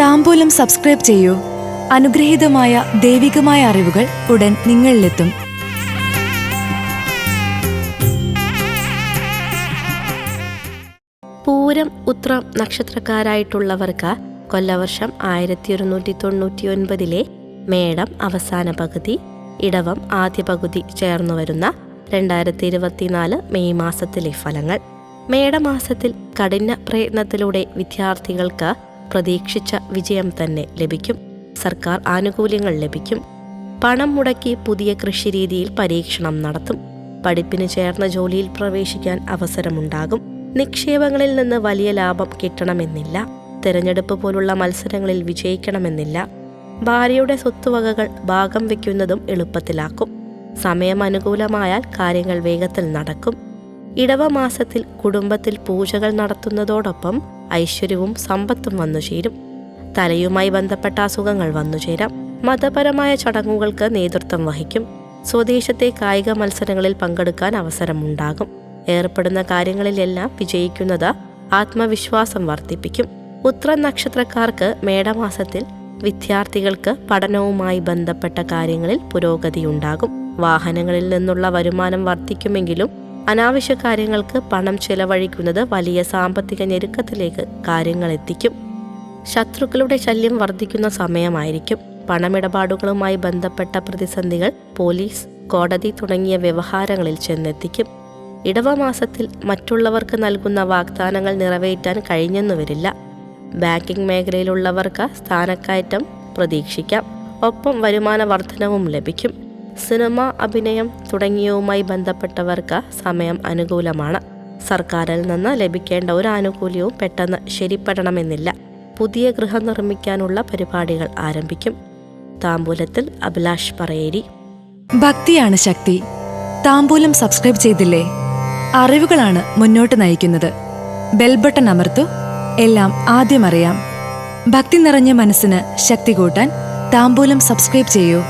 താമ്പൂലം subscribe ചെയ്യൂ. അനുഗ്രഹീതമായ ദൈവികമായ അറിവുകൾ ഉടൻ നിങ്ങളിലെത്തും. പൂരം ഉത്രം നക്ഷത്രക്കാരായിട്ടുള്ളവർക്ക് കൊല്ലവർഷം ആയിരത്തി ഒരുന്നൂറ്റി തൊണ്ണൂറ്റി ഒൻപതിലെ മേടം അവസാന പകുതി ഇടവം ആദ്യ പകുതി ചേർന്നു വരുന്ന രണ്ടായിരത്തി ഇരുപത്തിനാല് മെയ് മാസത്തിലെ ഫലങ്ങൾ. മേടമാസത്തിൽ കഠിന പ്രയത്നത്തിലൂടെ വിദ്യാർത്ഥികൾക്ക് പ്രതീക്ഷിച്ച വിജയം തന്നെ ലഭിക്കും. സർക്കാർ ആനുകൂല്യങ്ങൾ ലഭിക്കും. പണം മുടക്കി പുതിയ കൃഷിരീതിയിൽ പരീക്ഷണം നടത്തും. പഠിപ്പിന് ചേർന്ന ജോലിയിൽ പ്രവേശിക്കാൻ അവസരമുണ്ടാകും. നിക്ഷേപങ്ങളിൽ നിന്ന് വലിയ ലാഭം കിട്ടണമെന്നില്ല. തെരഞ്ഞെടുപ്പ് പോലുള്ള മത്സരങ്ങളിൽ വിജയിക്കണമെന്നില്ല. ഭാര്യയുടെ സ്വത്തുവകകൾ ഭാഗം വയ്ക്കുന്നതും എളുപ്പത്തിലാക്കും. സമയം അനുകൂലമായാൽ കാര്യങ്ങൾ വേഗത്തിൽ നടക്കും. ഇടവമാസത്തിൽ കുടുംബത്തിൽ പൂജകൾ നടത്തുന്നതോടൊപ്പം ഐശ്വര്യവും സമ്പത്തും വന്നു ചേരും. തലയുമായി ബന്ധപ്പെട്ട അസുഖങ്ങൾ വന്നു ചേരാം. മതപരമായ ചടങ്ങുകൾക്ക് നേതൃത്വം വഹിക്കും. സ്വദേശത്തെ കായിക മത്സരങ്ങളിൽ പങ്കെടുക്കാൻ അവസരമുണ്ടാകും. ഏർപ്പെടുന്ന കാര്യങ്ങളിലെല്ലാം വിജയിക്കുന്നത് ആത്മവിശ്വാസം വർദ്ധിപ്പിക്കും. ഉത്ര നക്ഷത്രക്കാർക്ക് മേടമാസത്തിൽ വിദ്യാർത്ഥികൾക്ക് പഠനവുമായി ബന്ധപ്പെട്ട കാര്യങ്ങളിൽ പുരോഗതിയുണ്ടാകും. വാഹനങ്ങളിൽ നിന്നുള്ള വരുമാനം വർദ്ധിക്കുമെങ്കിലും അനാവശ്യ കാര്യങ്ങൾക്ക് പണം ചെലവഴിക്കുന്നത് വലിയ സാമ്പത്തിക ഞെരുക്കത്തിലേക്ക് കാര്യങ്ങൾ എത്തിക്കും. ശത്രുക്കളുടെ ശല്യം വർദ്ധിക്കുന്ന സമയമായിരിക്കും. പണമിടപാടുകളുമായി ബന്ധപ്പെട്ട പ്രതിസന്ധികൾ പോലീസ് കോടതി തുടങ്ങിയ വ്യവഹാരങ്ങളിൽ ചെന്നെത്തിക്കും. ഇടവമാസത്തിൽ മറ്റുള്ളവർക്ക് നൽകുന്ന വാഗ്ദാനങ്ങൾ നിറവേറ്റാൻ കഴിഞ്ഞെന്നു വരില്ല ബാങ്കിംഗ് മേഖലയിലുള്ളവർക്ക് സ്ഥാനക്കയറ്റം പ്രതീക്ഷിക്കാം. ഒപ്പം വരുമാന വർധനവും ലഭിക്കും. സിനിമ അഭിനയം തുടങ്ങിയവുമായി ബന്ധപ്പെട്ടവർക്ക് സമയം അനുകൂലമാണ്. സർക്കാരിൽ നിന്ന് ലഭിക്കേണ്ട ഒരു ആനുകൂല്യവും പെട്ടെന്ന് ശരിപ്പെടണമെന്നില്ല. പുതിയ ഗൃഹം നിർമ്മിക്കാനുള്ള പരിപാടികൾ ആരംഭിക്കും. താമ്പൂലത്തിൽ അഭിലാഷ് പറയേരി. ഭക്തിയാണ് ശക്തി. താമ്പൂലം സബ്സ്ക്രൈബ് ചെയ്തില്ലേ? അറിവുകളാണ് മുന്നോട്ട് നയിക്കുന്നത്. ബെൽബട്ടൺ അമർത്തു. എല്ലാം ആദ്യം അറിയാം. ഭക്തി നിറഞ്ഞ മനസ്സിന് ശക്തി കൂട്ടാൻ താമ്പൂലം സബ്സ്ക്രൈബ് ചെയ്യൂ.